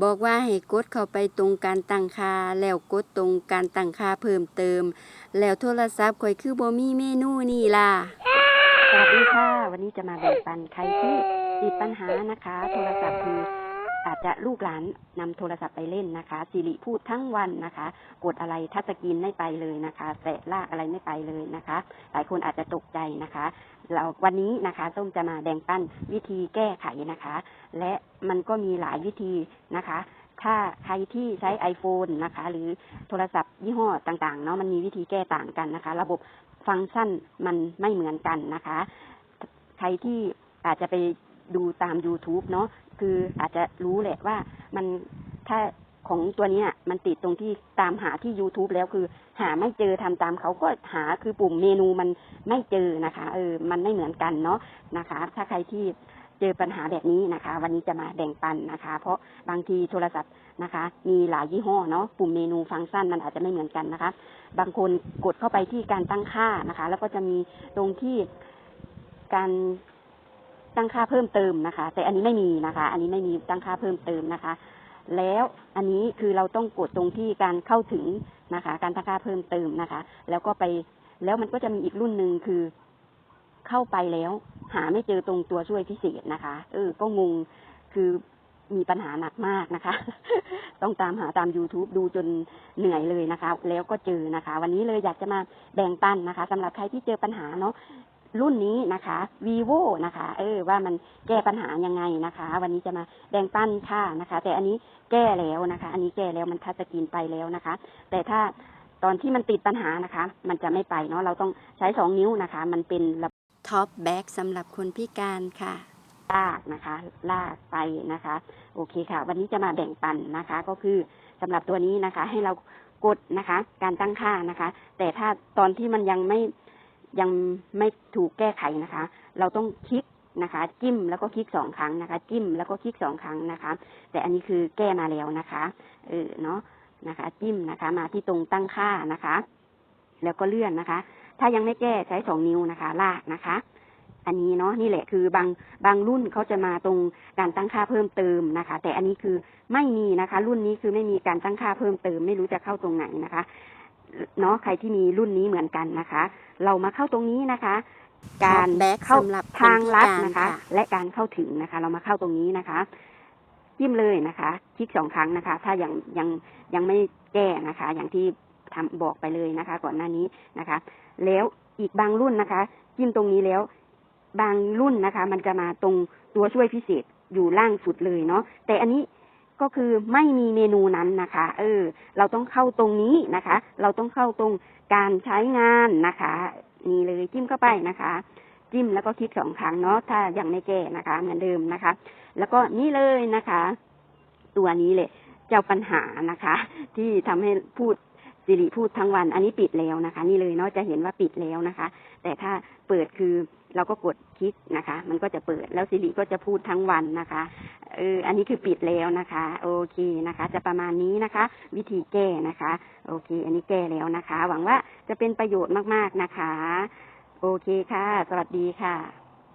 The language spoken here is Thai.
บอกว่าให้กดเข้าไปตรงการตั้งค่าแล้วกดตรงการตั้งค่าเพิ่มเติม แล้วโทรศัพท์ข่อยคือบ่มีเมนูนี่ล่ะสวัสดีค่ะ วันนี้จะมาแบ่งปันใครที่ติดปัญหานะคะ โทรศัพท์คือ อาจจะลูกหลานนำโทรศัพท์ไปเล่นนะคะสิริพูดทั้งวันนะคะ กดอะไรทัชกรีนไม่ไปเลยนะคะแตะลากอะไรไม่ไปเลยนะคะ หลายคนอาจจะตกใจนะคะ เราวันนี้นะคะส้มจะมาแบ่งปันวิธีแก้ไขนะคะ และมันก็มีหลายวิธีนะคะถ้าใครที่ใช้ iPhone นะคะ หรือโทรศัพท์ยี่ห้อต่างๆเนาะมันมีวิธีแก้ต่างกันนะคะ ระบบฟังก์ชันมันไม่เหมือนกันนะคะ ใครที่อาจจะไป ดูตาม YouTube เนาะคืออาจจะรู้แหละว่ามันถ้าของตัวเนี้ยมันติดตรงที่ตามหาที่ YouTube แล้วคือ หาไม่เจอทำตามเขาก็หาคือปุ่มเมนูมันไม่เจอนะคะ เออ มันไม่เหมือนกันเนาะนะคะ ถ้าใครที่เจอปัญหาแบบนี้นะคะ วันนี้จะมาแบ่งปันนะคะ เพราะบางทีโทรศัพท์นะคะ มีหลายยี่ห้อเนาะปุ่มเมนูฟังก์ชันมันอาจจะไม่เหมือนกันนะคะ บางคนกดเข้าไปที่การตั้งค่านะคะ แล้วก็จะมีตรงที่การ ตั้งค่าเพิ่มเติมนะคะ แต่อันนี้ไม่มีนะคะ อันนี้ไม่มีตั้งค่าเพิ่มเติมนะคะ แล้วอันนี้คือเราต้องกดตรงที่การเข้าถึงนะคะ การตั้งค่าเพิ่มเติมนะคะ แล้วก็ไปแล้วมันก็จะมีอีกรุ่นหนึ่งคือเข้าไปแล้ว หาไม่เจอตรงตัวช่วยพิเศษนะคะ เออ ก็งงคือมีปัญหาหนักมากนะคะ ต้องตามหาตาม YouTube ดูจนเหนื่อยเลยนะคะ แล้วก็เจอนะคะ วันนี้เลยอยากจะมาแบ่งปันนะคะสำหรับใครที่เจอปัญหาเนาะ รุ่นนี้นะคะ vivo นะคะ เออ ว่ามันแก้ปัญหายังไงนะคะ วันนี้จะมาแบ่งปันค่ะนะคะ แต่อันนี้แก้แล้วนะคะ อันนี้แก้แล้วมันทัชสกรีนไปแล้วนะคะ แต่ถ้าตอนที่มันติดปัญหานะคะ มันจะไม่ไปเนาะเราต้องใช้สองนิ้วนะคะ มันเป็นระท็อปแบ็กสำหรับคนพิการค่ะลากนะคะ ลากไปนะคะ โอเคค่ะ วันนี้จะมาแบ่งปันนะคะ ก็คือสำหรับตัวนี้นะคะ ให้เรากดนะคะ การตั้งค่านะคะ แต่ถ้าตอนที่มันยังไม่ ยังไม่ถูกแก้ไขนะคะ เราต้องคลิกนะคะ จิ้มแล้วก็คลิกสองครั้งนะคะ จิ้มแล้วก็คลิกสองครั้งนะคะ แต่อันนี้คือแก้มาแล้วนะคะเออเนาะนะคะ จิ้มนะคะ มาที่ตรงตั้งค่านะคะ แล้วก็เลื่อนนะคะ ถ้ายังไม่แก้ใช้สองนิ้วนะคะ ลากนะคะอันนี้เนาะนี่แหละคือบางบางรุ่นเขาจะมาตรงการตั้งค่าเพิ่มเติมนะคะ แต่อันนี้คือไม่มีนะคะ รุ่นนี้คือไม่มีการตั้งค่าเพิ่มเติม ไม่รู้จะเข้าตรงไหนนะคะ เนาะใครที่มีรุ่นนี้เหมือนกันนะคะ เรามาเข้าตรงนี้นะคะ การ Talkback เข้าสำหรับคนทางลัดพิการนะคะค่ะและการเข้าถึงนะคะ เรามาเข้าตรงนี้นะคะจิ้มเลยนะคะ คลิกสองครั้งนะคะ ถ้ายังยังยังไม่แก้นะคะ อย่างที่ทำบอกไปเลยนะคะ ก่อนหน้านี้นะคะ แล้วอีกบางรุ่นนะคะ จิ้มตรงนี้แล้ว บางรุ่นนะคะ มันจะมาตรงตัวช่วยพิเศษอยู่ล่างสุดเลยเนาะแต่อันนี้ ก็คือไม่มีเมนูนั้นนะคะ เออ เราต้องเข้าตรงนี้นะคะ เราต้องเข้าตรงการใช้งานนะคะ นี่เลยจิ้มเข้าไปนะคะ จิ้มแล้วก็คลิกสองครั้งเนาะถ้ายังไม่แก้นะคะ เหมือนเดิมนะคะ แล้วก็นี่เลยนะคะ ตัวนี้เลยเจ้าปัญหานะคะ ที่ทำให้พูดสิริพูดทั้งวัน อันนี้ปิดแล้วนะคะ นี่เลยเนาะจะเห็นว่าปิดแล้วนะคะ แต่ถ้าเปิดคือ เราก็กดคลิกนะคะ มันก็จะเปิดแล้วสิริก็จะพูดทั้งวันนะคะเอออันนี้คือปิดแล้วนะคะ โอเคนะคะ จะประมาณนี้นะคะ วิธีแก้นะคะ โอเค อันนี้แก้แล้วนะคะ หวังว่าจะเป็นประโยชน์มากๆนะคะ โอเคค่ะ สวัสดีค่ะ